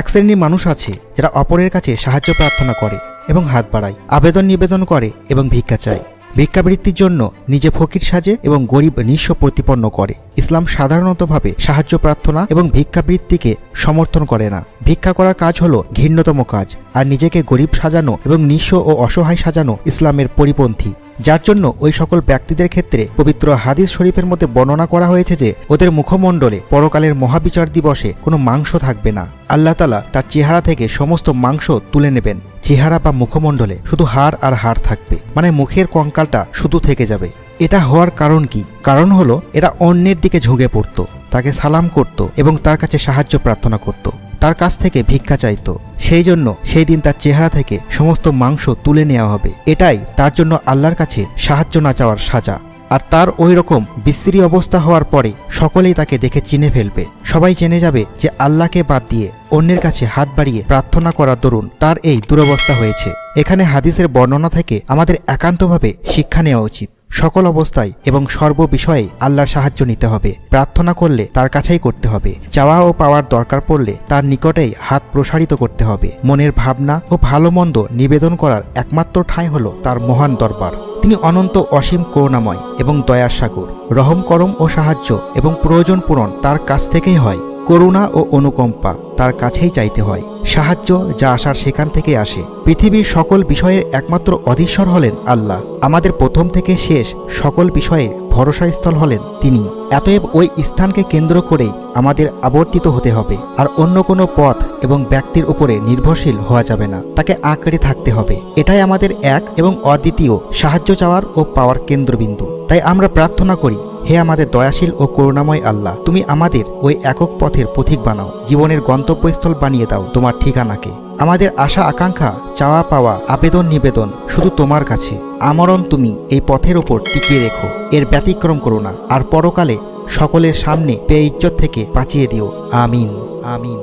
এক শ্রেণির মানুষ আছে যারা অপরের কাছে সাহায্য প্রার্থনা করে এবং হাত বাড়ায়, আবেদন নিবেদন করে এবং ভিক্ষা চায়। ভিক্ষাবৃত্তির জন্য নিজে ফকির সাজে এবং গরিব নিঃস্ব প্রতিপন্ন করে। ইসলাম সাধারণতভাবে সাহায্য প্রার্থনা এবং ভিক্ষাবৃত্তিকে সমর্থন করে না। ভিক্ষা করার কাজ হলো ঘৃণ্যতম কাজ, আর নিজেকে গরিব সাজানো এবং নিঃস্ব ও অসহায় সাজানো ইসলামের পরিপন্থী। যার জন্য ওই সকল ব্যক্তিদের ক্ষেত্রে পবিত্র হাদিস শরীফের মধ্যে বর্ণনা করা হয়েছে যে, ওদের মুখমণ্ডলে পরকালের মহাবিচার দিবসে কোনো মাংস থাকবে না। আল্লাহ তালা তার চেহারা থেকে সমস্ত মাংস তুলে নেবেন। চেহারা বা মুখমণ্ডলে শুধু হাড় আর হাড় থাকবে। মানে মুখের কঙ্কালটা শুধু থেকে যাবে। এটা হওয়ার কারণ কি? কারণ হলো, এরা অন্যের দিকে ঝুঁকে পড়তো, তাকে সালাম করত এবং তার কাছে সাহায্য প্রার্থনা করত। তার কাছ থেকে ভিক্ষা চাইতো। সেই জন্য সেই দিন তার চেহারা থেকে সমস্ত মাংস তুলে নেওয়া হবে। এটাই তার জন্য আল্লাহর কাছে সাহায্য না চাওয়ার সাজা। আর তার ওই রকম বিশ্রী অবস্থা হওয়ার পরে সকলেই তাকে দেখে চিনে ফেলবে। সবাই জেনে যাবে যে আল্লাহকে বাদ দিয়ে অন্যের কাছে হাত বাড়িয়ে প্রার্থনা করার দরুন, তার এই দুরবস্থা হয়েছে। এখানে হাদিসের বর্ণনা থেকে আমাদের একান্তভাবে শিক্ষা নেওয়া উচিত। সকল অবস্থায় এবং সর্ব বিষয়ে আল্লাহর সাহায্য নিতে হবে। প্রার্থনা করলে তার কাছেই করতে হবে। চাওয়া ও পাওয়ার দরকার পড়লে তার নিকটেই হাত প্রসারিত করতে হবে। মনের ভাবনা ও ভালো মন্দ নিবেদন করার একমাত্র ঠাঁই হল তার মহান দরবার। তিনি অনন্ত অসীম করুণাময় এবং দয়ার সাগর। রহম করম ও সাহায্য এবং প্রয়োজন পূরণ তার কাছ থেকেই হয়। করুণা ও অনুকম্পা তার কাছেই চাইতে হয়। সাহায্য যা আসার সেখান থেকে আসে। পৃথিবীর সকল বিষয়ের একমাত্র অধীশ্বর হলেন আল্লাহ। আমাদের প্রথম থেকে শেষ সকল বিষয়ের ভরসাস্থল হলেন তিনি। এতএব ওই স্থানকে কেন্দ্র করেই আমাদের আবর্তিত হতে হবে। আর অন্য কোনো পথ এবং ব্যক্তির উপরে নির্ভরশীল হওয়া যাবে না। তাকে আঁকড়ে থাকতে হবে। এটাই আমাদের এক এবং অদ্বিতীয় সাহায্য চাওয়ার ও পাওয়ার কেন্দ্রবিন্দু। তাই আমরা প্রার্থনা করি হে আমাদের দয়াশীল ও করুণাময় আল্লাহ, তুমি আমাদের ওই একক পথের পথিক বানাও, জীবনের গন্তব্যস্থল বানিয়ে দাও তোমার ঠিকানাকে। আমাদের আশা আকাঙ্ক্ষা, চাওয়া পাওয়া, আবেদন নিবেদন শুধু তোমার কাছে। আমরণ তুমি এই পথের ওপর টিকিয়ে রেখো, এর ব্যতিক্রম করো না, আর পরকালে সকলের সামনে পেয়ে ইজ্জত থেকে বাঁচিয়ে দিও। আমিন আমিন।